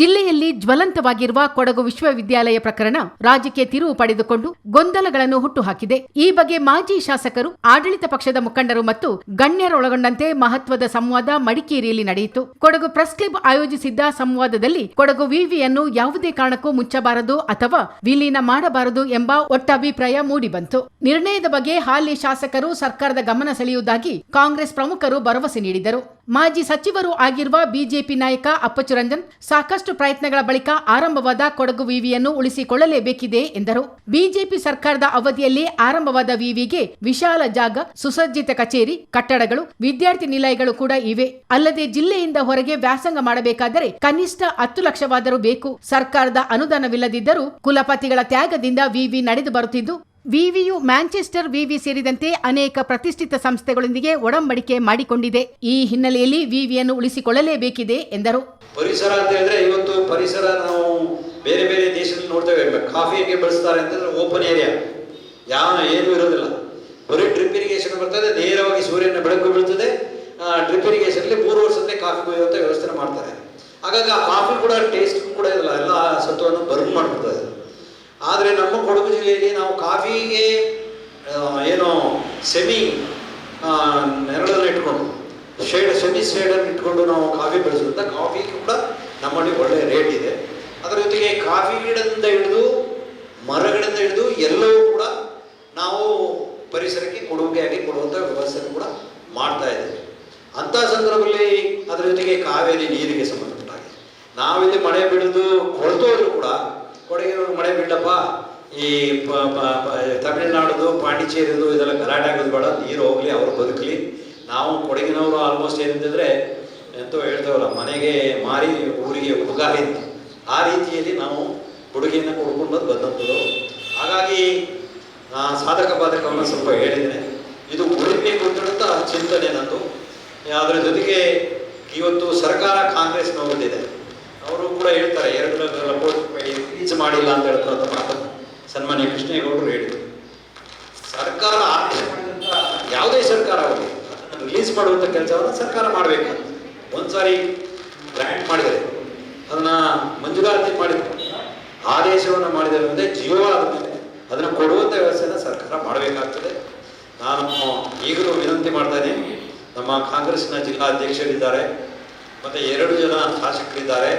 ಜಿಲ್ಲೆಯಲ್ಲಿ ಜ್ವಲಂತವಾಗಿರುವ ಕೊಡಗು ವಿಶ್ವವಿದ್ಯಾಲಯ ಪ್ರಕರಣ ರಾಜ್ಯಕ್ಕೆ ತಿರುವು ಪಡೆದುಕೊಂಡು ಗೊಂದಲಗಳನ್ನು ಹುಟ್ಟುಹಾಕಿದೆ. ಈ ಬಗ್ಗೆ ಮಾಜಿ ಶಾಸಕರು, ಆಡಳಿತ ಪಕ್ಷದ ಮುಖಂಡರು ಮತ್ತು ಗಣ್ಯರೊಳಗೊಂಡಂತೆ ಮಹತ್ವದ ಸಂವಾದ ಮಡಿಕೇರಿಯಲ್ಲಿ ನಡೆಯಿತು. ಕೊಡಗು ಪ್ರೆಸ್ ಕ್ಲಬ್ ಆಯೋಜಿಸಿದ್ದ ಸಂವಾದದಲ್ಲಿ ಕೊಡಗು ವಿವಿಯನ್ನು ಯಾವುದೇ ಕಾರಣಕ್ಕೂ ಮುಚ್ಚಬಾರದು ಅಥವಾ ವಿಲೀನ ಮಾಡಬಾರದು ಎಂಬ ಒಟ್ಟಾಭಿಪ್ರಾಯ ಮೂಡಿಬಂತು. ನಿರ್ಣಯದ ಬಗ್ಗೆ ಹಾಲಿ ಶಾಸಕರು ಸರ್ಕಾರದ ಗಮನ ಸೆಳೆಯುವುದಾಗಿ ಕಾಂಗ್ರೆಸ್ ಪ್ರಮುಖರು ಭರವಸೆ ನೀಡಿದರು. ಮಾಜಿ ಸಚಿವರು ಆಗಿರುವ ಬಿಜೆಪಿ ನಾಯಕ ಅಪ್ಪಚ್ಚು ರಂಜನ್ ಸಾಕಷ್ಟು ಪ್ರಯತ್ನಗಳ ಬಳಿಕ ಆರಂಭವಾದ ಕೊಡಗು ವಿವಿಯನ್ನು ಉಳಿಸಿಕೊಳ್ಳಲೇಬೇಕಿದೆ, ಎಂದರು. ಬಿಜೆಪಿ ಸರ್ಕಾರದ ಅವಧಿಯಲ್ಲಿ ಆರಂಭವಾದ ವಿವಿಗೆ ವಿಶಾಲ ಜಾಗ, ಸುಸಜ್ಜಿತ ಕಚೇರಿ, ಕಟ್ಟಡಗಳು, ವಿದ್ಯಾರ್ಥಿ ನಿಲಯಗಳು ಕೂಡ ಇವೆ. ಅಲ್ಲದೆ ಜಿಲ್ಲೆಯಿಂದ ಹೊರಗೆ ವ್ಯಾಸಂಗ ಮಾಡಬೇಕಾದರೆ ಕನಿಷ್ಠ ಹತ್ತು ಲಕ್ಷವಾದರೂ ಬೇಕು. ಸರ್ಕಾರದ ಅನುದಾನವಿಲ್ಲದಿದ್ದರೂ ಕುಲಪತಿಗಳ ತ್ಯಾಗದಿಂದ ವಿವಿ ನಡೆದು ಬರುತ್ತಿದ್ದು ವಿವಿಯು ಮ್ಯಾಂಚೆಸ್ಟರ್ ವಿವಿ ಸೇರಿದಂತೆ ಅನೇಕ ಪ್ರತಿಷ್ಠಿತ ಸಂಸ್ಥೆಗಳೊಂದಿಗೆ ಒಡಂಬಡಿಕೆ ಮಾಡಿಕೊಂಡಿದೆ. ಈ ಹಿನ್ನೆಲೆಯಲ್ಲಿ ವಿವಿಯನ್ನು ಉಳಿಸಿಕೊಳ್ಳಲೇಬೇಕಿದೆ, ಎಂದರು. ಪರಿಸರ ಅಂತ ಹೇಳಿದ್ರೆ ಇವತ್ತು ಪರಿಸರ ನಾವು ಬೇರೆ ಬೇರೆ ದೇಶದಲ್ಲಿ ನೋಡ್ತೇವೆ. ಕಾಫಿ ಹೇಗೆ ಬಳಸ್ತಾರೆ ಅಂತಂದ್ರೆ ಓಪನ್ ಏರಿಯಾ ಯಾವ ಏನೂ ಇರೋದಿಲ್ಲ. ಬರೀ ಡ್ರಿಪ್ ಇರಿಗೇಷನ್ ಬರ್ತದೆ, ನೇರವಾಗಿ ಸೂರ್ಯನ ಬೆಳಕು ಬೀಳ್ತದೆ. ಡ್ರಿಪ್ ಅಲ್ಲಿ ಮೂರು ವರ್ಷದಲ್ಲಿ ಕಾಫಿ ಅಂತ ವ್ಯವಸ್ಥೆ ಮಾಡ್ತಾರೆ. ಹಾಗಾಗಿ ಆ ಕಾಫಿ ಕೂಡ ಟೇಸ್ಟ್ ಕೂಡ ಇಲ್ಲ. ಎಲ್ಲ ಸತ್ವವನ್ನು ಬರ್ನ್ ಮಾಡ್ಬಿಡ್ತದೆ. ಆದರೆ ನಮ್ಮ ಕೊಡಗು ಜಿಲ್ಲೆಯಲ್ಲಿ ನಾವು ಕಾಫಿಗೆ ಏನು ಸೆಮಿ ನೆರಳನ್ನು ಇಟ್ಕೊಂಡು, ಶೇಡ್ ಸೆಮಿ ಶೇಡನ್ನು ಇಟ್ಕೊಂಡು ನಾವು ಕಾಫಿ ಬೆಳೆಸೋದ್ರಿಂದ ಕಾಫಿ ಕೂಡ ನಮ್ಮಲ್ಲಿ ಒಳ್ಳೆಯ ರೇಟ್ ಇದೆ. ಅದರ ಜೊತೆಗೆ ಕಾಫಿ ಗಿಡದಿಂದ ಹಿಡಿದು ಮರಗಳಿಂದ ಹಿಡಿದು ಎಲ್ಲವೂ ಕೂಡ ನಾವು ಪರಿಸರಕ್ಕೆ ಕೊಡುಗೆಯಾಗಿ ಕೊಡುವಂಥ ವ್ಯವಸ್ಥೆಯನ್ನು ಕೂಡ ಮಾಡ್ತಾ ಇದ್ದೇವೆ. ಅಂಥ ಸಂದರ್ಭದಲ್ಲಿ ಅದರ ಜೊತೆಗೆ ಕಾವೇರಿ ನೀರಿಗೆ ಸಂಬಂಧಪಟ್ಟಾಗಿದೆ ನಾವಿಲ್ಲಿ ಮಳೆ ಬೀಳೋದು ಕೊಳ್ತೋದ್ರು ಕೂಡ ಕೊಡಗಿನವ್ರು ಮಳೆ ಬಿಟ್ಟಪ್ಪ ಈ ತಮಿಳುನಾಡುದು, ಪಾಂಡಿಚೇರಿದು ಇದೆಲ್ಲ ಗಲಾಟೆ ಆಗೋದು ಬೇಡ. ನೀರು ಹೋಗಲಿ, ಅವ್ರು ಬದುಕಲಿ. ನಾವು ಕೊಡಗಿನವರು ಆಲ್ಮೋಸ್ಟ್ ಏನಿದ್ರೆ ಎಂತೋ ಹೇಳ್ತೇವಲ್ಲ ಮನೆಗೆ ಮಾರಿ ಊರಿಗೆ ಅಂತ. ಆ ರೀತಿಯಲ್ಲಿ ನಾವು ಕೊಡುಗೆಯನ್ನು ಕೊಡ್ಕೊಂಡು ಬಂದಂಥದ್ದು. ಹಾಗಾಗಿ ಸಾಧಕ ಬಾಧಕವನ್ನು ಸ್ವಲ್ಪ ಹೇಳಿದ್ದೇನೆ ಇದು ಉಳಿಮೆ ಅಂತ ಚಿಂತನೆ ನಂದು. ಅದರ ಜೊತೆಗೆ ಇವತ್ತು ಸರ್ಕಾರ ಕಾಂಗ್ರೆಸ್ನವ್ರದ್ದಿದೆ. ಅವರು ಕೂಡ ಹೇಳ್ತಾರೆ, ಎರಡು ರಿಲೀಸ್ ಮಾಡಿಲ್ಲ ಅಂತ ಹೇಳ್ತಾರೆ ಮಾತನ್ನು ಸನ್ಮಾನ್ಯ ಕೃಷ್ಣೇಗೌಡರು ಹೇಳಿದರು. ಸರ್ಕಾರ ಆದೇಶ ಮಾಡಿದಂಥ ಯಾವುದೇ ಸರ್ಕಾರ ಆಗಲಿ, ಅದನ್ನು ರಿಲೀಸ್ ಮಾಡುವಂಥ ಕೆಲಸವನ್ನು ಸರ್ಕಾರ ಮಾಡಬೇಕು. ಒಂದ್ಸಾರಿ ಗ್ರ್ಯಾಂಟ್ ಮಾಡಿದರೆ ಅದನ್ನು ಮಂಜೂರಾತಿ ಮಾಡಿದ ಆದೇಶವನ್ನು ಮಾಡಿದರೆ ಮುಂದೆ ಜೀವ ಆದಮೇಲೆ ಅದನ್ನು ಕೊಡುವಂಥ ವ್ಯವಸ್ಥೆನ ಸರ್ಕಾರ ಮಾಡಬೇಕಾಗ್ತದೆ. ನಾನು ಈಗಲೂ ವಿನಂತಿ ಮಾಡ್ತಾ ಇದ್ದೀನಿ. ನಮ್ಮ ಕಾಂಗ್ರೆಸ್ನ ಜಿಲ್ಲಾಧ್ಯಕ್ಷರಿದ್ದಾರೆ. ಮತ್ತು ಎರಡು ಜನ ಶಾಸಕರಿದ್ದಾರೆ.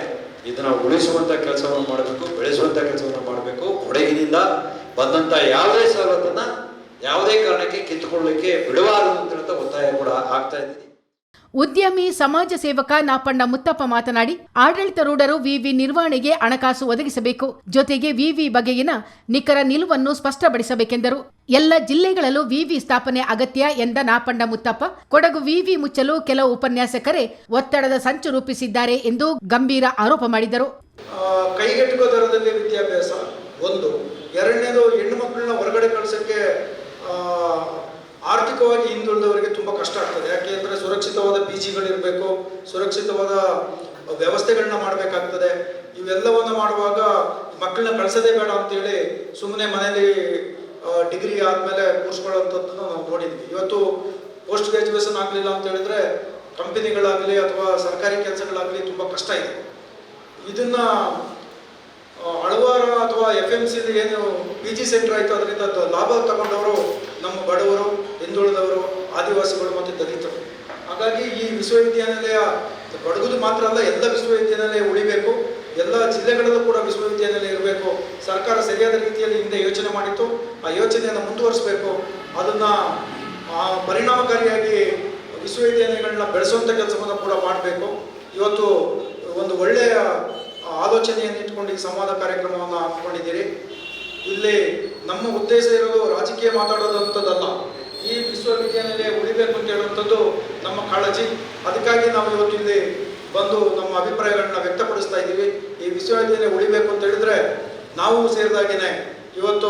ಇದನ್ನು ಉಳಿಸುವಂಥ ಕೆಲಸವನ್ನು ಮಾಡಬೇಕು ಬೆಳೆಸುವಂಥ ಕೆಲಸವನ್ನು ಮಾಡಬೇಕು. ಕೊಡಗಿನಿಂದ ಬಂದಂಥ ಯಾವುದೇ ಸವಲತ್ತನ್ನ ಯಾವುದೇ ಕಾರಣಕ್ಕೆ ಕಿತ್ತುಕೊಳ್ಳಲಿಕ್ಕೆ ಬಿಡಬಾರದು ಅಂತ ಒತ್ತಾಯ ಕೂಡ ಆಗ್ತಾ ಇದ್ದೀನಿ ಉದ್ಯಮಿ, ಸಮಾಜ ಸೇವಕ ನಾಪಣ್ಣ ಮುತ್ತಪ್ಪ ಮಾತನಾಡಿ, ಆಡಳಿತಾರೂಢರು ವಿವಿ ನಿರ್ವಹಣೆಗೆ ಹಣಕಾಸು ಒದಗಿಸಬೇಕು. ಜೊತೆಗೆ ವಿವಿ ಬಗೆಗಿನ ನಿಖರ ನಿಲುವನ್ನು ಸ್ಪಷ್ಟಪಡಿಸಬೇಕೆಂದರು. ಎಲ್ಲ ಜಿಲ್ಲೆಗಳಲ್ಲೂ ವಿವಿ ಸ್ಥಾಪನೆ ಅಗತ್ಯ ಎಂದ ನಾಪಣ್ಣ ಮುತ್ತಪ್ಪ, ಕೊಡಗು ವಿವಿ ಮುಚ್ಚಲು ಕೆಲವು ಉಪನ್ಯಾಸಕರೇ ಒತ್ತಡದ ಸಂಚು ರೂಪಿಸಿದ್ದಾರೆ ಎಂದು ಗಂಭೀರ ಆರೋಪ ಮಾಡಿದರು. ಕೈಗೆಟುಕುವ ಕೈಗೆಟುಕೋ ದರದಲ್ಲಿ ವಿದ್ಯಾಭ್ಯಾಸ ಒಂದು. ಎರಡನೇದು ಹೆಣ್ಣು ಮಕ್ಕಳನ್ನ ಹೊರಗಡೆ ಕಳಿಸಕ್ಕೆ ಆರ್ಥಿಕವಾಗಿ ಹಿಂದುಳಿದವರಿಗೆ ತುಂಬ ಕಷ್ಟ ಆಗ್ತದೆ. ಯಾಕೆ ಅಂದರೆ ಸುರಕ್ಷಿತವಾದ ಪಿ ಜಿಗಳಿರಬೇಕು ಸುರಕ್ಷಿತವಾದ ವ್ಯವಸ್ಥೆಗಳನ್ನ ಮಾಡಬೇಕಾಗ್ತದೆ. ಇವೆಲ್ಲವನ್ನು ಮಾಡುವಾಗ ಮಕ್ಕಳನ್ನ ಕಳಿಸೋದೇ ಬೇಡ ಅಂತೇಳಿ ಸುಮ್ಮನೆ ಮನೇಲಿ ಡಿಗ್ರಿ ಆದಮೇಲೆ ಕೂರಿಸ್ಕೊಳ್ಳೋಂಥದ್ದನ್ನು ನಾವು ನೋಡಿದ್ವಿ. ಇವತ್ತು ಪೋಸ್ಟ್ ಗ್ರ್ಯಾಜುಯೇಷನ್ ಆಗಲಿಲ್ಲ ಅಂತ ಹೇಳಿದ್ರೆ ಕಂಪನಿಗಳಾಗಲಿ ಅಥವಾ ಸರ್ಕಾರಿ ಕೆಲಸಗಳಾಗಲಿ ತುಂಬ ಕಷ್ಟ ಇದೆ. ಇದನ್ನ ಹಳವಾರ ಅಥವಾ ಎಫ್ ಎಂ ಸಿ ಏನು ಪಿ ಜಿ ಸೆಂಟರ್ ಆಯಿತು, ಅದರಿಂದ ಲಾಭ ತಗೊಂಡವರು ನಮ್ಮ ಬಡವರು. ಹಿಂದುಳಿದವರು ಆದಿವಾಸಿಗಳು ಮತ್ತು ದಲಿತರು. ಹಾಗಾಗಿ ಈ ವಿಶ್ವವಿದ್ಯಾನಿಲಯ ಬಡಗುದು ಮಾತ್ರ ಅಲ್ಲ, ಎಲ್ಲ ವಿಶ್ವವಿದ್ಯಾನಿಲಯ ಉಳಿಬೇಕು, ಎಲ್ಲ ಜಿಲ್ಲೆಗಳಲ್ಲೂ ಕೂಡ ವಿಶ್ವವಿದ್ಯಾನಿಲಯ ಇರಬೇಕು. ಸರ್ಕಾರ ಸರಿಯಾದ ರೀತಿಯಲ್ಲಿ ಹಿಂದೆ ಯೋಚನೆ ಮಾಡಿತ್ತು, ಆ ಯೋಚನೆಯನ್ನು ಮುಂದುವರಿಸಬೇಕು. ಅದನ್ನು ಪರಿಣಾಮಕಾರಿಯಾಗಿ ವಿಶ್ವವಿದ್ಯಾನಿಲಯಗಳನ್ನ ಬೆಳೆಸುವಂಥ ಕೆಲಸವನ್ನು ಕೂಡ ಮಾಡಬೇಕು. ಇವತ್ತು ಒಂದು ಒಳ್ಳೆಯ ಆಲೋಚನೆಯನ್ನು ಇಟ್ಕೊಂಡು ಈ ಸಂವಾದ ಕಾರ್ಯಕ್ರಮವನ್ನು ಹಾಕ್ಕೊಂಡಿದ್ದೀರಿ. ಇಲ್ಲಿ ನಮ್ಮ ಉದ್ದೇಶ ಇರೋದು ರಾಜಕೀಯ ಮಾತಾಡೋದಂಥದ್ದಲ್ಲ ಈ ವಿಶ್ವವಿದ್ಯಾನಿಲಯ ಉಳಿಬೇಕು ಅಂತ ಹೇಳುವಂಥದ್ದು ನಮ್ಮ ಕಾಳಜಿ. ಅದಕ್ಕಾಗಿ ನಾವು ಇವತ್ತು ಇಲ್ಲಿ ಬಂದು ನಮ್ಮ ಅಭಿಪ್ರಾಯಗಳನ್ನ ವ್ಯಕ್ತಪಡಿಸ್ತಾ ಇದ್ದೀವಿ. ಈ ವಿಶ್ವವಿದ್ಯಾನಿಲಯ ಉಳಿಬೇಕು ಅಂತ ಹೇಳಿದ್ರೆ ನಾವು ಸೇರಿದಾಗೇನೆ ಇವತ್ತು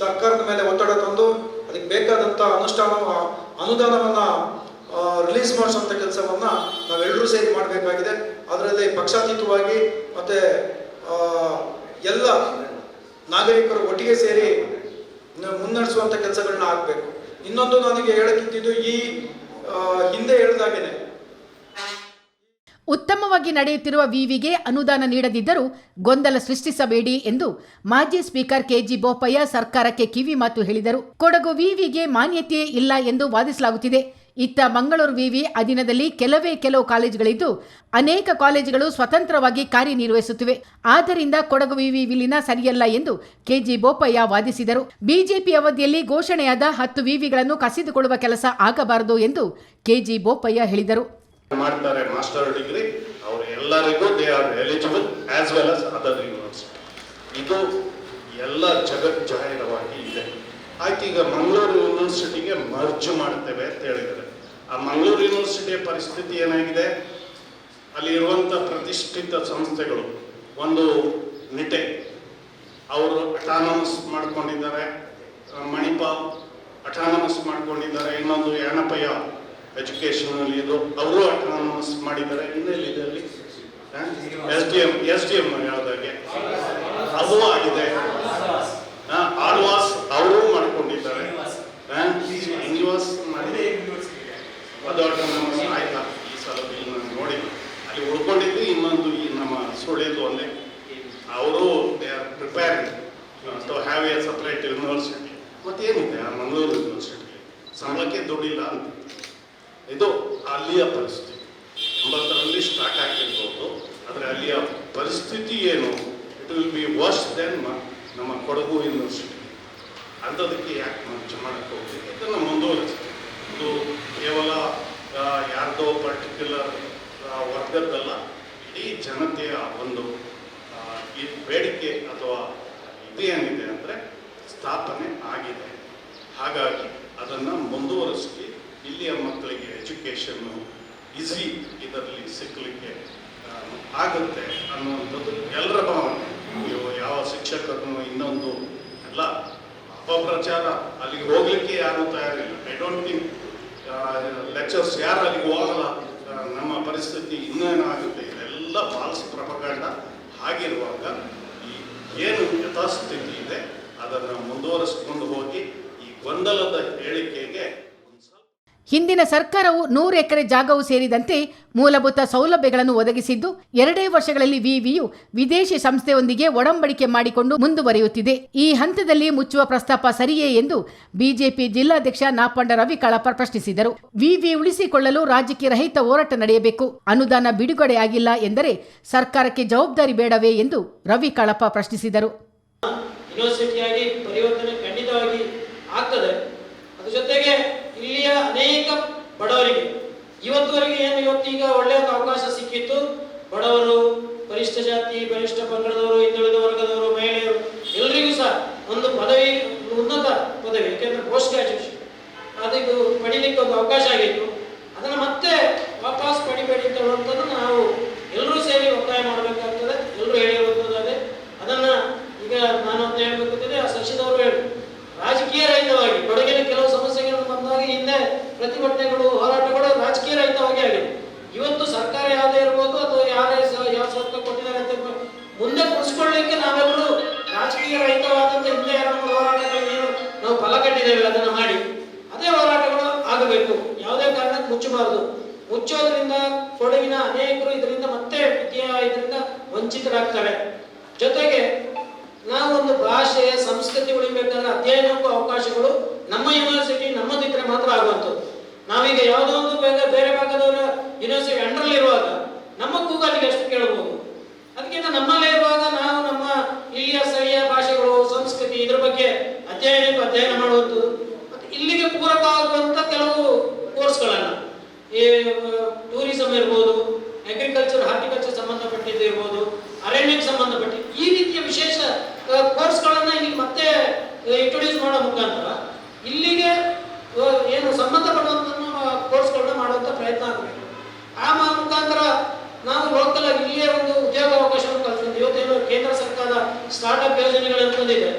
ಸರ್ಕಾರದ ಮೇಲೆ ಒತ್ತಡ ತಂದು ಅದಕ್ಕೆ ಬೇಕಾದಂಥ ಅನುಷ್ಠಾನ ಅನುದಾನವನ್ನು ರಿಲೀಸ್ ಮಾಡಿಸುವಂಥ ಕೆಲಸವನ್ನು ನಾವೆಲ್ಲರೂ ಸೇರಿ ಮಾಡಬೇಕಾಗಿದೆ. ಅದರಲ್ಲಿ ಪಕ್ಷಾತೀತವಾಗಿ ಮತ್ತು ಎಲ್ಲ ನಾಗರಿಕರು ಒಟ್ಟಿಗೆ ಸೇರಿ ಮುನ್ನಡೆಸುವಂಥ ಕೆಲಸಗಳನ್ನ ಆಗಬೇಕು. ಇನ್ನೊಂದು ನನಗೆ ಹೇಳಕ್ಕಿದ್ದು ಈ ಹಿಂದೆ ಹೇಳ್ದಾಗೇನೆ. ಉತ್ತಮವಾಗಿ ನಡೆಯುತ್ತಿರುವ ವಿವಿಗೆ ಅನುದಾನ ನೀಡದಿದ್ದರೂ ಗೊಂದಲ ಸೃಷ್ಟಿಸಬೇಡಿ ಎಂದು ಮಾಜಿ ಸ್ಪೀಕರ್ ಕೆಜಿ ಬೋಪಯ್ಯ ಸರ್ಕಾರಕ್ಕೆ ಕಿವಿ ಮಾತು ಹೇಳಿದರು. ಕೊಡಗು ವಿವಿಗೆ ಮಾನ್ಯತೆಯೇ ಇಲ್ಲ ಎಂದು ವಾದಿಸಲಾಗುತ್ತಿದೆ. ಇತ್ತ ಮಂಗಳೂರು ವಿವಿ ಅಧೀನದಲ್ಲಿ ಕೆಲವೇ ಕೆಲವು ಕಾಲೇಜುಗಳಿದ್ದು, ಅನೇಕ ಕಾಲೇಜುಗಳು ಸ್ವತಂತ್ರವಾಗಿ ಕಾರ್ಯನಿರ್ವಹಿಸುತ್ತಿವೆ. ಆದ್ದರಿಂದ ಕೊಡಗು ವಿವಿ ವಿಲೀನ ಸರಿಯಲ್ಲ ಎಂದು ಕೆಜಿ ಬೋಪಯ್ಯ ವಾದಿಸಿದರು. ಬಿಜೆಪಿ ಅವಧಿಯಲ್ಲಿ ಘೋಷಣೆಯಾದ ಹತ್ತು ವಿವಿಗಳನ್ನು ಕಸಿದುಕೊಳ್ಳುವ ಕೆಲಸ ಆಗಬಾರದು ಎಂದು ಕೆಜಿ ಬೋಪಯ್ಯ ಹೇಳಿದರು. ಇದು ಎಲ್ಲ ಜಗತ್ ಜಾಹೀರವಾಗಿ ಇದೆ. ಆಯ್ತು ಈಗ ಮಂಗಳೂರು ಯೂನಿವರ್ಸಿಟಿಗೆ ಮರ್ಜ್ ಮಾಡ್ತೇವೆ ಅಂತ ಹೇಳಿದ್ದಾರೆ. ಆ ಮಂಗಳೂರು ಯೂನಿವರ್ಸಿಟಿಯ ಪರಿಸ್ಥಿತಿ ಏನಾಗಿದೆ? ಅಲ್ಲಿ ಇರುವಂಥ ಪ್ರತಿಷ್ಠಿತ ಸಂಸ್ಥೆಗಳು, ಒಂದು ನಿಟೆ, ಅವರು ಅಟಾನಮಸ್ ಮಾಡ್ಕೊಂಡಿದ್ದಾರೆ. ಮಣಿಪಾಲ್ ಅಟಾನಮಸ್ ಮಾಡ್ಕೊಂಡಿದ್ದಾರೆ. ಇನ್ನೊಂದು ಯಾಣಪಯ್ಯ ಎಜುಕೇಶನ್ ಇದು, ಅವರು ಅಟಾನಮಸ್ ಮಾಡಿದ್ದಾರೆ. ಇನ್ನೆಲ್ಲಿದೆ ಅಲ್ಲಿ? S D M S D M ಯಾವುದಾಗೆ ಅದು ಆಗಿದೆ ಆ, ಆಳ್ವಾಸ್ ಅವರು ಮಾಡ್ಕೊಂಡಿದ್ದಾರೆ ಆ, ಶ್ರೀನಿವಾಸ್ ಮಾಡಿ ಅದು ನಮ್ಮ ಆಯ್ತಾ? ಈ ಸಲ ನಾನು ನೋಡಿಲ್ಲ ಅಲ್ಲಿ ಉಳ್ಕೊಂಡಿದ್ದು ಇನ್ನೊಂದು ಈ ನಮ್ಮ ಸುಳ್ಳಿದ್ದು ಒಂದೇ. ಅವರು they are prepare to have a separate university ಮತ್ತೇನಿದೆ ಆ ಮಂಗಳೂರು ಯೂನಿವರ್ಸಿಟಿ ಸಂಬಳಕ್ಕೆ ದುಡ್ಡಿಲ್ಲ ಅಂತ. ಇದು ಅಲ್ಲಿಯ ಪರಿಸ್ಥಿತಿ. ಎಂಬತ್ತರಲ್ಲಿ ಸ್ಟಾರ್ಟ್ ಆಗ್ತಿರ್ಬೋದು. ಆದರೆ ಅಲ್ಲಿಯ ಪರಿಸ್ಥಿತಿ ಏನು? It will be worse then ನಮ್ಮ ಕೊಡಗು ಯೂನಿವರ್ಸಿಟಿ ಅಂಥದಕ್ಕೆ ಯಾಕೆ ಮಂಚ ಮಾಡಕ್ಕೆ ಹೋಗ್ತೀವಿ ಇದನ್ನು ಮುಂದುವರಿಸಿ ಇದು ಕೇವಲ ಯಾರದೋ ಪರ್ಟಿಕ್ಯುಲರ್ ವರ್ಗದ್ದಲ್ಲ, ಇಡೀ ಜನತೆಯ ಒಂದು ಈ ಬೇಡಿಕೆ ಅಥವಾ ಇದು ಏನಿದೆ ಅಂದರೆ ಸ್ಥಾಪನೆ ಆಗಿದೆ. ಹಾಗಾಗಿ ಅದನ್ನು ಮುಂದುವರಿಸಿ ಇಲ್ಲಿಯ ಮಕ್ಕಳಿಗೆ ಎಜುಕೇಷನ್ನು ಈಸಿ ಇದರಲ್ಲಿ ಸಿಕ್ಕಲಿಕ್ಕೆ ಆಗುತ್ತೆ ಅನ್ನುವಂಥದ್ದು ಎಲ್ಲರ ಭಾವನೆ. ನೀವು ಯಾವ ಶಿಕ್ಷಕರನ್ನು ಇನ್ನೊಂದು ಎಲ್ಲ ಅಪಪ್ರಚಾರ, ಅಲ್ಲಿಗೆ ಹೋಗ್ಲಿಕ್ಕೆ ಯಾರೂ ತಯಾರಿಲ್ಲ. ಐ ಡೋಂಟ್ ಥಿಂಕ್ ಲೆಕ್ಚರ್ಸ್ ಯಾರು ಅಲ್ಲಿಗೆ ಹೋಗಲ್ಲ ನಮ್ಮ ಪರಿಸ್ಥಿತಿ ಇನ್ನೇನಾಗುತ್ತೆ ಇದೆಲ್ಲ ಫಾಲ್ಸ್ ಪ್ರಪಗಂಡ ಹಾಗಿರುವಾಗ ಈ ಏನು ಯಥಾಸ್ಥಿತಿ ಇದೆ, ಅದನ್ನು ಮುಂದುವರಿಸಿಕೊಂಡು ಹೋಗಿ ಈ ಗೊಂದಲದ ಹೇಳಿಕೆಗೆ ಹಿಂದಿನ ಸರ್ಕಾರವು ನೂರು ಎಕರೆ ಜಾಗವು ಸೇರಿದಂತೆ ಮೂಲಭೂತ ಸೌಲಭ್ಯಗಳನ್ನು ಒದಗಿಸಿದ್ದು, ಎರಡೇ ವರ್ಷಗಳಲ್ಲಿ ವಿವಿಯು ವಿದೇಶಿ ಸಂಸ್ಥೆಯೊಂದಿಗೆ ಒಡಂಬಡಿಕೆ ಮಾಡಿಕೊಂಡು ಮುಂದುವರಿಯುತ್ತಿದೆ. ಈ ಹಂತದಲ್ಲಿ ಮುಚ್ಚುವ ಪ್ರಸ್ತಾಪ ಸರಿಯೇ ಎಂದು ಬಿಜೆಪಿ ಜಿಲ್ಲಾಧ್ಯಕ್ಷ ನಾಪಂಡ ರವಿ ಕಳಪ ಪ್ರಶ್ನಿಸಿದರು. ವಿವಿ ಉಳಿಸಿಕೊಳ್ಳಲು ರಾಜಕೀಯ ರಹಿತ ಹೋರಾಟ ನಡೆಯಬೇಕು. ಅನುದಾನ ಬಿಡುಗಡೆಯಾಗಿಲ್ಲ ಎಂದರೆ ಸರ್ಕಾರಕ್ಕೆ ಜವಾಬ್ದಾರಿ ಬೇಡವೇ ಎಂದು ರವಿ ಕಳಪ ಪ್ರಶ್ನಿಸಿದರು. ಪರಿವರ್ತನೆ ಖಂಡಿತವಾಗಿ ಆಗ್ತದೆ. ಜೊತೆಗೆ ಇಲ್ಲಿಯ ಅನೇಕ ಬಡವರಿಗೆ. ಇವತ್ತುವರೆಗೆ ಏನು ಇವತ್ತೀಗ ಒಳ್ಳೆಯ ಅವಕಾಶ ಸಿಕ್ಕಿತ್ತು? ಬಡವರು, ಪರಿಷ್ಠ ಜಾತಿ ಪರಿಷ್ಠ ಪಂಗಡದವರು, ಹಿಂದುಳಿದ ವರ್ಗದವರು, ಮಹಿಳೆಯರು ಎಲ್ಲರಿಗೂ ಸಹ ಒಂದು ಪದವಿ ಉನ್ನತ ಪದವಿ, ಯಾಕೆಂದ್ರೆ ಪೋಸ್ಟ್ ಗ್ರಾಜುಯೇಷನ್. ಅದು ಪಡಿಲಿಕ್ಕೆ ಒಂದು ಅವಕಾಶ ಆಗಿತ್ತು. ಅದನ್ನು ಮತ್ತೆ ವಾಪಸ್ ಪಡಿಬೇಡಿ ಅಂತ ನಾವು ಮುಚ್ಚಬಾರದು. ಮುಚ್ಚೋದ್ರಿಂದ ಕೊಡಗಿನ ಅನೇಕರು ಇದರಿಂದ ಮತ್ತೆ ವಿದ್ಯಾ, ಇದರಿಂದ ವಂಚಿತರಾಗ್ತಾರೆ. ಜೊತೆಗೆ ನಾವು ಒಂದು ಭಾಷೆ, ಸಂಸ್ಕೃತಿ ಉಳಿಬೇಕಂದ್ರೆ ಅಧ್ಯಯನಕ್ಕೂ ಅವಕಾಶಗಳು ನಮ್ಮ ಯೂನಿವರ್ಸಿಟಿ ನಮ್ಮದಿದ್ರೆ ಮಾತ್ರ ಆಗುವಂಥದ್ದು. ನಾವೀಗ ಯಾವುದೋ ಒಂದು ಬೇಗ ಬೇರೆ ಭಾಗದವರ ಯೂನಿವರ್ಸಿಟಿ ಅಂಡರ್ಲಿ ಇರುವಾಗ ನಮ್ಮ ಕೂಗಲಿಗೆ ಅಷ್ಟು ಕೇಳಬಹುದು ಅದಕ್ಕಿಂತ ನಮ್ಮಲ್ಲೇ ಇರುವಾಗ ನಾವು ನಮ್ಮ ಇಲ್ಲಿಯ ಸ್ಥಳೀಯ ಭಾಷೆಗಳು, ಸಂಸ್ಕೃತಿ ಇದ್ರ ಬಗ್ಗೆ ಅಧ್ಯಯನಕ್ಕೂ ಅಧ್ಯಯನ ಮಾಡುವಂಥದ್ದು ಮತ್ತೆ ಇಲ್ಲಿಗೆ ಪೂರಕ ಆಗುವಂಥ ಕೆಲವು ಕೋರ್ಸ್ಗಳನ್ನು ಈ ಟೂರಿಸಂ ಇರ್ಬೋದು ಅಗ್ರಿಕಲ್ಚರ್ ಹಾರ್ಟಿಕಲ್ಚರ್ ಸಂಬಂಧಪಟ್ಟಿದ್ದು ಇರ್ಬೋದು, ಅರಣ್ಯಕ್ಕೆ ಸಂಬಂಧಪಟ್ಟ. ಈ ರೀತಿಯ ವಿಶೇಷ ಕೋರ್ಸ್ಗಳನ್ನ ಇಲ್ಲಿ ಮತ್ತೆ ಇಂಟ್ರೊಡ್ಯೂಸ್ ಮಾಡೋ ಮುಖಾಂತರ ಇಲ್ಲಿಗೆ ಏನು ಸಂಬಂಧಪಡುವಂತ ಕೋರ್ಸ್ಗಳನ್ನ ಮಾಡುವಂತ ಪ್ರಯತ್ನ ಆಗಬೇಕು. ಆ ಮುಖಾಂತರ ನಾವು ಲೋಕಲ್ ಆಗಿ ಇಲ್ಲಿಯೇ ಒಂದು ಉದ್ಯೋಗ ಅವಕಾಶವನ್ನು ಕಲ್ಪಿಸಿದ್ವಿ ಇವತ್ತೇನು ಕೇಂದ್ರ ಸರ್ಕಾರ ಸ್ಟಾರ್ಟ್ಅಪ್ ಯೋಜನೆಗಳು ಅಂತಂದಿದೆ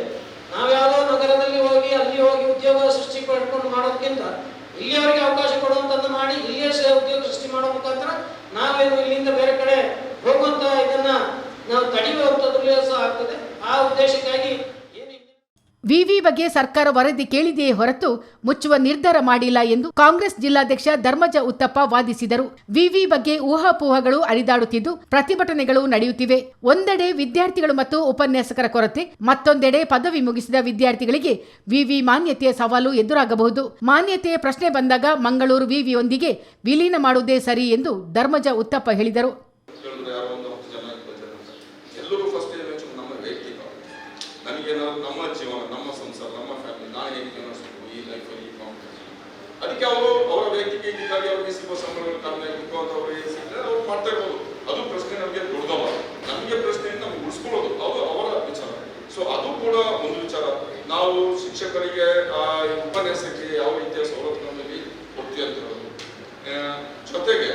ನಾವು ನಗರದಲ್ಲಿ ಹೋಗಿ, ಅಲ್ಲಿ ಹೋಗಿ ಉದ್ಯೋಗ ಸೃಷ್ಟಿ ಪಡ್ಕೊಂಡು ಮಾಡೋದಕ್ಕಿಂತ ಇಲ್ಲಿಯವರಿಗೆ ಅವಕಾಶ ಕೊಡುವಂತ ಮಾಡಿ, ಇಲ್ಲಿಯೇ ಉದ್ಯೋಗ ಸೃಷ್ಟಿ ಮಾಡೋ ಮುಖಾಂತರ ನಾವೇನು ಇಲ್ಲಿಂದ ಬೇರೆ ಕಡೆ ಹೋಗುವಂತ ಇದನ್ನ ನಾವು ತಡೆಯುವಂಥದ್ರಲ್ಲಿ ಸಹ ಆಗ್ತದೆ. ಆ ಉದ್ದೇಶಕ್ಕಾಗಿ ವಿವಿ ಬಗ್ಗೆ ಸರ್ಕಾರ ವರದಿ ಕೇಳಿದೆಯೇ ಹೊರತು ಮುಚ್ಚುವ ನಿರ್ಧಾರ ಮಾಡಿಲ್ಲ ಎಂದು ಕಾಂಗ್ರೆಸ್ ಜಿಲ್ಲಾಧ್ಯಕ್ಷ ಧರ್ಮಜ ಉತ್ತಪ್ಪ ವಾದಿಸಿದರು. ವಿವಿ ಬಗ್ಗೆ ಊಹಾಪೋಹಗಳು ಅರಿದಾಡುತ್ತಿದ್ದು ಪ್ರತಿಭಟನೆಗಳು ನಡೆಯುತ್ತಿವೆ. ಒಂದೆಡೆ ವಿದ್ಯಾರ್ಥಿಗಳು ಮತ್ತು ಉಪನ್ಯಾಸಕರ ಕೊರತೆ, ಮತ್ತೊಂದೆಡೆ ಪದವಿ ಮುಗಿಸಿದ ವಿದ್ಯಾರ್ಥಿಗಳಿಗೆ ವಿವಿ ಮಾನ್ಯತೆಯ ಸವಾಲು ಎದುರಾಗಬಹುದು. ಮಾನ್ಯತೆಯ ಪ್ರಶ್ನೆ ಬಂದಾಗ ಮಂಗಳೂರು ವಿವಿಯೊಂದಿಗೆ ವಿಲೀನ ಮಾಡುವುದೇ ಸರಿ ಎಂದು ಧರ್ಮಜ ಉತ್ತಪ್ಪ ಹೇಳಿದ್ರೆ ಯಾರೋ ಒಂದು ಹತ್ತು ಜನ ಇಪ್ಪತ್ತು ಜನ ಅಂತ. ಎಲ್ಲರೂ ಫಸ್ಟ್ ಏನು ನಮ್ಮ ವೈಯಕ್ತಿಕ ನನಗೇನಾದ್ರು ನಮ್ಮ ಜೀವನ, ನಮ್ಮ ಸಂಸಾರ, ನಮ್ಮ ಫ್ಯಾಮಿಲಿ ನಾನು ಹೇಗೆ ಜೀವನ ನಡೆಸಬೇಕು ಈ ಲೈಫಲ್ಲಿ ಈ ಕಾಂಪಿಟೇಷನ್ ಅದಕ್ಕೆ ಅವರು ಅವರ ವೈಯಕ್ತಿಕ ಇದಕ್ಕಾಗಿ ಅವರಿಗೆ ಸಿಗೋ ಸಂಬಳಗಳು ಕಾರಣ ಇರಬೇಕು ಅಂತ ಅವರಿಗೆ ಸಿಕ್ಕರೆ ಅವ್ರು ಮಾಡ್ತಾ ಇರ್ಬೋದು. ಅದು ಪ್ರಶ್ನೆ ನಮಗೆ ದೊಡ್ಡದಲ್ಲ ನಮಗೆ ಪ್ರಶ್ನೆ ನಮ್ಗೆ ಉಳಿಸ್ಕೊಳ್ಳೋದು. ಅದು ಅವರ ವಿಚಾರ. ಸೊ ಅದು ಕೂಡ ಒಂದು ವಿಚಾರ. ನಾವು ಶಿಕ್ಷಕರಿಗೆ ಉಪನ್ಯಾಸಕ್ಕೆ ಯಾವ ರೀತಿಯ ಸವಲತ್ತುಗಳಲ್ಲಿ ಕೊಡ್ತೀವಿ ಅಂತ ಹೇಳೋದು ಜೊತೆಗೆ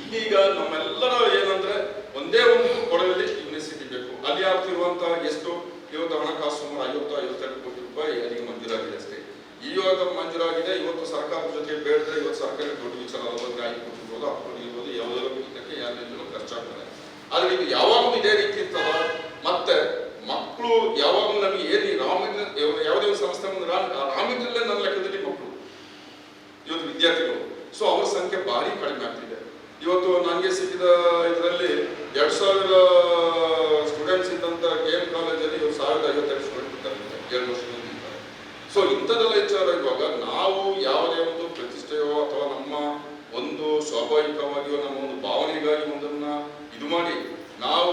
ಇಲ್ಲೀಗ ನಮ್ಮೆಲ್ಲರ ಏನಂದ್ರೆ ಒಂದೇ ಒಂದು ಕೊಡದಲ್ಲಿ ಯೂನಿವರ್ಸಿಟಿ ಬೇಕು. ಅಲ್ಲಿ ಆಗ್ತಿರುವಂತಹ ಎಷ್ಟು ಹಣಕಾಸು ಸುಮಾರು ಐವತ್ತು ಐವತ್ತೆರಡು ಕೋಟಿ ರೂಪಾಯಿ ಅಲ್ಲಿಗೆ ಮಂಜೂರಾಗಿದೆ ಅಷ್ಟೇ. ಇವಾಗ ಮಂಜೂರಾಗಿದೆ ಇವತ್ತು ಸರ್ಕಾರದ ಜೊತೆ ಬೇಡಿದ್ರೆ ಇವತ್ತು ಸರ್ಕಾರ ದೊಡ್ಡ ವಿಚಾರ ಬಗ್ಗೆ ಆಗಿ ಐದು ಕೋಟಿ ಇರ್ಬೋದು ಯಾವುದಾದ್ರು ಇದಕ್ಕೆ ಯಾರಿಗೂ ಖರ್ಚಾಗ್ತದೆ ಆದ್ರೆ ಇದು ಯಾವಾಗಲೂ ಇದೇ ರೀತಿ ಇರ್ತದ? ಮತ್ತೆ ಮಕ್ಕಳು ಯಾವಾಗಲೂ ನಮಗೆ ಏನು ರಾಮಿನ ಯಾವುದೇ ಸಂಸ್ಥೆ ಒಂದು ರಾಮ ರಾಮಿದ್ರಲ್ಲೇ ನನ್ನ ಲೆಕ್ಕದಲ್ಲಿ ಮಕ್ಕಳು ಇವತ್ತು ವಿದ್ಯಾರ್ಥಿಗಳು. ಸೊ ಅವ್ರ ಸಂಖ್ಯೆ ಭಾರಿ ಕಡಿಮೆ ಆಗ್ತಿದೆ. ಇವತ್ತು ನನಗೆ ಸಿಕ್ಕಿದ ಇದರಲ್ಲಿ ಎರಡ್ ಸಾವಿರ ಸ್ಟೂಡೆಂಟ್ಸ್ ಇದ್ದಂತ ಕೆ ಎಂ ಕಾಲೇಜಲ್ಲಿ ಇವತ್ತು ಸಾವಿರದ ಐವತ್ತೆರಡು ಸ್ಟೂಡೆಂಟ್ ಇದ್ದಾರೆ ಎರಡು ವರ್ಷದಿಂದ ಇದ್ದಾರೆ ಸೊ ಇಂಥದ್ದೆಲ್ಲ ವಿಚಾರ ಇರುವಾಗ ನಾವು ಯಾವುದೇ ಒಂದು ಪ್ರತಿಷ್ಠೆಯೋ ಅಥವಾ ನಮ್ಮ ಒಂದು ಸ್ವಾಭಾವಿಕವಾಗಿಯೋ ನಮ್ಮ ಒಂದು ಭಾವನೆಗಾಗಿ ಒಂದನ್ನು ಇದು ಮಾಡಿ ನಾವು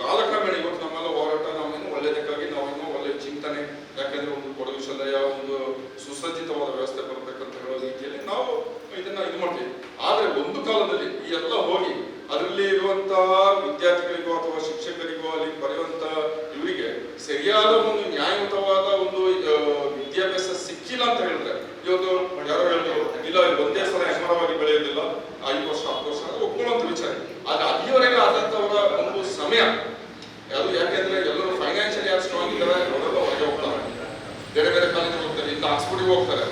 ಕಾಲಕ್ರಮೇಣ ಇವತ್ತು ನಮ್ಮೆಲ್ಲ ಹೋರಾಟ ನಾವೇನು ಒಳ್ಳೆಯದಕ್ಕಾಗಿ ನಾವೇನೋ ಒಳ್ಳೆಯ ಚಿಂತನೆ ಯಾಕಂದ್ರೆ ಒಂದು ಕೊಡಗು ಜಿಲ್ಲೆಯ ಒಂದು ಸುಸಜ್ಜಿತವಾದ ವ್ಯವಸ್ಥೆ ಬರಬೇಕಂತ ಹೇಳೋ ರೀತಿಯಲ್ಲಿ ನಾವು ಇದನ್ನ ಇದು ಮಾಡ್ತೀವಿ ಆದ್ರೆ ಒಂದು ಕಾಲದಲ್ಲಿ ಈ ಎಲ್ಲ ಹೋಗಿ ಅದರಲ್ಲಿ ಇರುವಂತಹ ವಿದ್ಯಾರ್ಥಿಗಳಿಗೋ ಅಥವಾ ಶಿಕ್ಷಕರಿಗೋ ಅಲ್ಲಿ ಬರೆಯುವಂತ ಇವರಿಗೆ ಸರಿಯಾದ ಒಂದು ನ್ಯಾಯಯುತವಾದ ಒಂದು ಆ, ವಿದ್ಯಾಭ್ಯಾಸ ಸಿಕ್ಕಿಲ್ಲ ಅಂತ ಹೇಳಿದ್ರೆ ಇವತ್ತು ಯಾರೋ ಹೇಳಿದ್ರು ಇಲ್ಲ ಇದು ಒಂದೇ ಸಲ ಹೆಮ್ಮರವಾಗಿ ಬೆಳೆಯೋದಿಲ್ಲ ಐದು ವರ್ಷ ಹತ್ತು ವರ್ಷ ಒಪ್ಕೊಳ್ಳುವಂತ ವಿಚಾರ. ಆದ್ರೆ ಅಲ್ಲಿವರೆಗೆ ಆದಂತವರ ಒಂದು ಸಮಯ, ಅದು ಯಾಕೆಂದ್ರೆ ಎಲ್ಲರೂ ಫೈನಾನ್ಷಿಯಲಿ ಯಾರು ಸ್ಟ್ರಾಂಗ್ ಇದ್ದಾರೆ ಅವರೆಲ್ಲ ಹೊರಗೆ ಹೋಗ್ತಾರೆ. ಬೇರೆ ಬೇರೆ ಕಾಲೇಜಿಗೆ ಹೋಗ್ತಾರೆ ಇಲ್ಲ ಆಕ್ಸ್ಫರ್ಡ್ಗೆ ಹೋಗ್ತಾರೆ.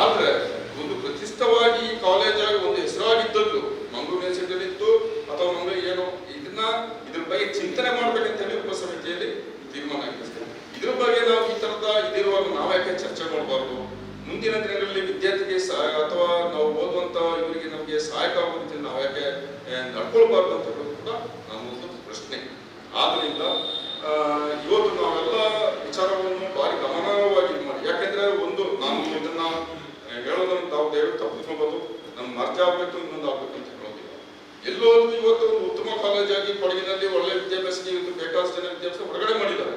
ಆದ್ರೆ ಒಂದು ಪ್ರತಿಷ್ಠವಾಗಿ ಆಗಿ ಒಂದು ಹೆಸರಾಗಿದ್ದದ್ದು ಮಂಗಳೂರು ಯೂನಿವರ್ಸಿಟಿಯಲ್ಲಿ ಇತ್ತು, ಅಥವಾ ಮಂಗಳೂರು ಏನೋ, ಇದನ್ನ ಇದ್ರ ಬಗ್ಗೆ ಚಿಂತನೆ ಮಾಡ್ಬೇಕಂತ ಹೇಳಿ ಉಪಸಮಿತಿಯಲ್ಲಿ ತೀರ್ಮಾನ ಅಷ್ಟೇ. ಇದ್ರ ಬಗ್ಗೆ ನಾವು ಈ ತರದ ಇದಿರುವಾಗ ನಾವು ಯಾಕೆ ಚರ್ಚೆ ಮಾಡಬಾರ್ದು? ಮುಂದಿನ ದಿನಗಳಲ್ಲಿ ವಿದ್ಯಾರ್ಥಿಗೆ ಅಥವಾ ನಾವು ಓದುವಂತ ಇವರಿಗೆ ನಮಗೆ ಸಹಾಯಕ ಆಗುವ ರೀತಿಯಲ್ಲಿ ನಾವು ಯಾಕೆ ಆ, ನಡ್ಕೊಳ್ಬಾರ್ದು ಅಂತ ಹೇಳೋದು ಕೂಡ ನಮ್ಮ ಒಂದು ಪ್ರಶ್ನೆ. ಆದ್ರಿಂದ ಇವತ್ತು ನಾವೆಲ್ಲ ವಿಚಾರವನ್ನು ಭಾರಿ ಗಮನವಾಗಿ ಮಾಡಿ. ಯಾಕೆಂದ್ರೆ ಒಂದು, ನಾನು ಇದನ್ನ ಹೇಳೋದನ್ನು ತಾವು ದಯವಿಟ್ಟು ತಪ್ಪಿಸ್ಕೊಬೋದು ನಮ್ಮ ಮರ್ಜ ಆಗ್ಬೇಕು ಇನ್ನೊಂದು ಆಗ್ಬೇಕು ಅಂತ ಹೇಳೋದಿಲ್ಲ. ಎಲ್ಲೋದು ಇವತ್ತು ಒಂದು ಉತ್ತಮ ಕಾಲೇಜಾಗಿ ಕೊಡಗಿನಲ್ಲಿ ಒಳ್ಳೆ ವಿದ್ಯಾಭ್ಯಾಸಕ್ಕೆ ಇವತ್ತು ಬೇಕಾದಷ್ಟು ವಿದ್ಯಾಭ್ಯಾಸ ಹೊರಗಡೆ ಮಾಡಿದ್ದಾರೆ.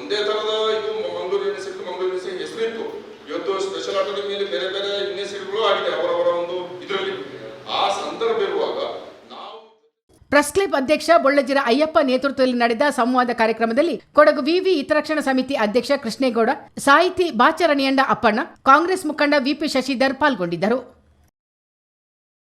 ಒಂದೇ ತರದ ಇದು ಮಂಗಳೂರು ಯೂನಿವರ್ಸಿಟಿ ಮಂಗಳೂರು ಯೂನಿವರ್ಸಿಟಿ ಹೆಸರಿತ್ತು ಇವತ್ತು ಸ್ಪೆಷಲ್ ಅಕಾಡೆಮಿಯಲ್ಲಿ ಬೇರೆ ಬೇರೆ ಯೂನಿವರ್ಸಿಟಿಗಳು ಆಗಿದೆ ಅವರವರ ಒಂದು ಇದರಲ್ಲಿ ಆ ಸಂದರ್ಭ ಇರುವಾಗ ನಾವು ಪ್ರೆಸ್ ಅಧ್ಯಕ್ಷ ಬೊಳ್ಳಜಿರ ಅಯ್ಯಪ್ಪ ನೇತೃತ್ವದಲ್ಲಿ ನಡೆದ ಸಂವಾದ ಕಾರ್ಯಕ್ರಮದಲ್ಲಿ ಕೊಡಗು ವಿವಿ ಹಿತರಕ್ಷಣಾ ಸಮಿತಿ ಅಧ್ಯಕ್ಷ ಕೃಷ್ಣೇಗೌಡ, ಸಾಹಿತಿ ಬಾಚರಣಿಯಂಡ ಅಪ್ಪಣ್ಣ, ಕಾಂಗ್ರೆಸ್ ಮುಖಂಡ ವಿಪಿ ಶಶಿಧರ್ ಪಾಲ್ಗೊಂಡಿದ್ದರು.